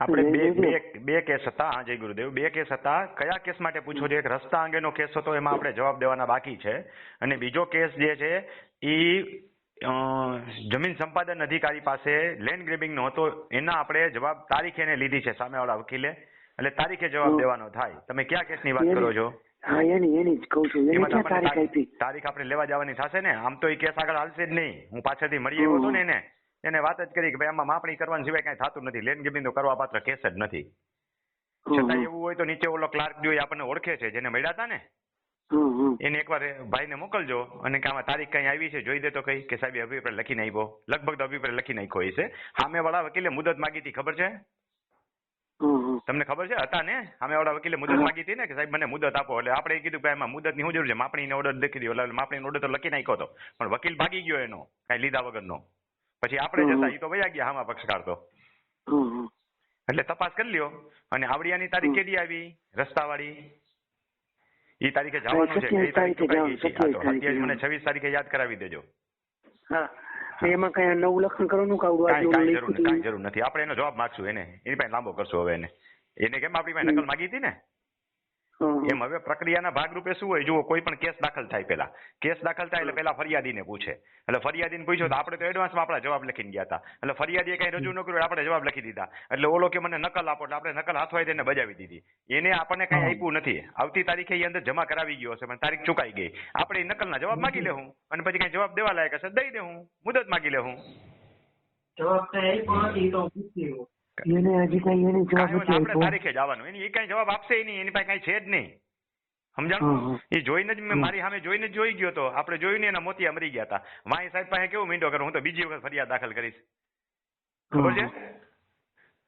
આપણે બે બે કેસ હતા હા જય ગુરુદેવ. બે કેસ હતા. કયા કેસ માટે પૂછો છો? એક રસ્તા અંગેનો કેસ હતો એમાં આપણે જવાબ દેવાના બાકી છે. અને બીજો કેસ જે છે એ જમીન સંપાદન અધિકારી પાસે લેન્ડ ગ્રેબિંગ નો હતો. એના આપણે જવાબ તારીખે એને લીધી છે સામેવાળા વકીલે. એટલે તારીખે જવાબ દેવાનો થાય. તમે કયા કેસની વાત કરો છો? હા એની એની જ કહું છું. એની ક્યાં તારીખ આપી? તારીખ તારીખ આપણે લેવા જવાની થશે ને? આમ તો એ કેસ આગળ હાલશે જ નહીં. હું પાછળથી મળી આવ્યો હતો ને એને. એને વાત જ કરી કે ભાઈ આમાં માપણી કરવાની સિવાય કઈ થતું નથી. લેન ગેબિંગ તો કરવા પાત્ર કેસ જ નથી. છતાં એવું હોય તો નીચે ઓલો ક્લાર્ક જો આપણને ઓળખે છે જેને મળ્યા હતા ને? એને એકવાર ભાઈને મોકલજો અને કે આમાં તારીખ કઈ આવી છે જોઈ દે તો કઈ. કે સાહેબ અભિપ્રાય લખી આવ્યો લગભગ તો અભિપ્રાય લખી નાખ્યો હશે. સામે વાળા વકીલે મુદત માગી હતી ખબર છે? તમને ખબર છે? હતા ને? સામે વાળા વકીલે મુદત માગી હતી ને કે સાહેબ મને મુદત આપો. એટલે આપણે કીધું કે એમાં મુદતની શું જરૂર છે? માપણીનો ઓર્ડર લખી દો એટલે માપણીનો ઓર્ડર તો લખી નાખ્યો હતો પણ વકીલ ભાગી ગયો એનો કઈ લીધા વગરનો. પછી આપણે જતા એ તો વયા ગયા હામાં પક્ષકાર તો. એટલે તપાસ કરી લ્યો. અને આવડિયાની તારીખ કેટલી આવી? રસ્તાવાળી? એ તારીખે જવાનું છે. એ તારીખ સત્યાવીસ મને છવ્વીસ તારીખે યાદ કરાવી દેજો. હા. એમાં કઈ નવું લખણ કરવાનું કાવડું જરૂર નથી. આપણે એનો જવાબ માંગશું એને. એની પાસે લાંબો કરશું હવે એને. એને કેમ આપણી પાસે. નકલ માગી હતી ને. એમ હવે પ્રક્રિયાના ભાગરૂપે શું હોય? જુઓ કોઈ પણ કેસ દાખલ થાય પેલા કેસ દાખલ થાય એટલે પેલા ફરિયાદીને પૂછે. એટલે ફરિયાદીને પૂછ્યો તો આપણે તો એડવાન્સમાં આપણા જવાબ લખીને ગયા હતા. એટલે ફરિયાદીએ કઈ રજૂ ન કર્યું આપણે જવાબ લખી દીધા. એટલે ઓલો કે મને નકલ આપો એટલે આપણે નકલ હાથવાઈ તેને બજાવી દીધી. એને આપણને કઈ આપ્યું નથી. આવતી તારીખે એ અંદર જમા કરાવી ગયો હશે પણ તારીખ ચુકાઈ ગઈ. આપણે નકલના જવાબ માગી લેવું અને પછી કઈ જવાબ દેવા લાયક હશે દઈ દેવું મુદત માગી લેવું જવાબ તો. એને હજી કઈ એની જવાબ નથી આપણે તારીખે જ આવવાનું. એની એ કઈ જવાબ આપશે નહીં એની પાસે કઈ છે જ નહીં. સમજાણું એ જોઈને જ મેં મારી સામે જોઈને જ જોઈ ગયો તો આપણે જોયું ને એના મોતિયા મરી ગયા હતા. વાંઈ સાહેબ પાસે કેવું મીંડો કરું? હું તો બીજી વખત ફરિયાદ દાખલ કરીશ. ખબર છે?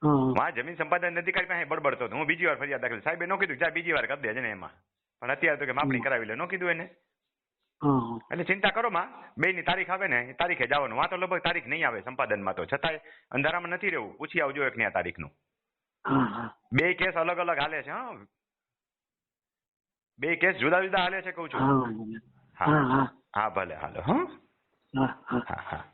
હમ જમીન સંપાદન અધિકારી પાસે બડબડતો હતો. હું બીજી વાર ફરિયાદ દાખલ સાહેબે નો કીધું જા બીજી વાર કરી દેજે ને એમાં. પણ અત્યારે તો કે માપણી કરાવી લે. નો કીધું એને? એટલે ચિંતા કરો માં બે ની તારીખ આવે ને એ તારીખે જવાનું. આ તો લગભગ તારીખ નહીં આવે સંપાદનમાં તો. છતાંય અંધારામાં નથી રહેવું. પૂછી આવજો એક ની આ તારીખનું. બે કેસ અલગ અલગ હાલે છે હા. બે કેસ જુદા જુદા હાલે છે કઉ છું. હા હા. ભલે હાલો હા. હા હા.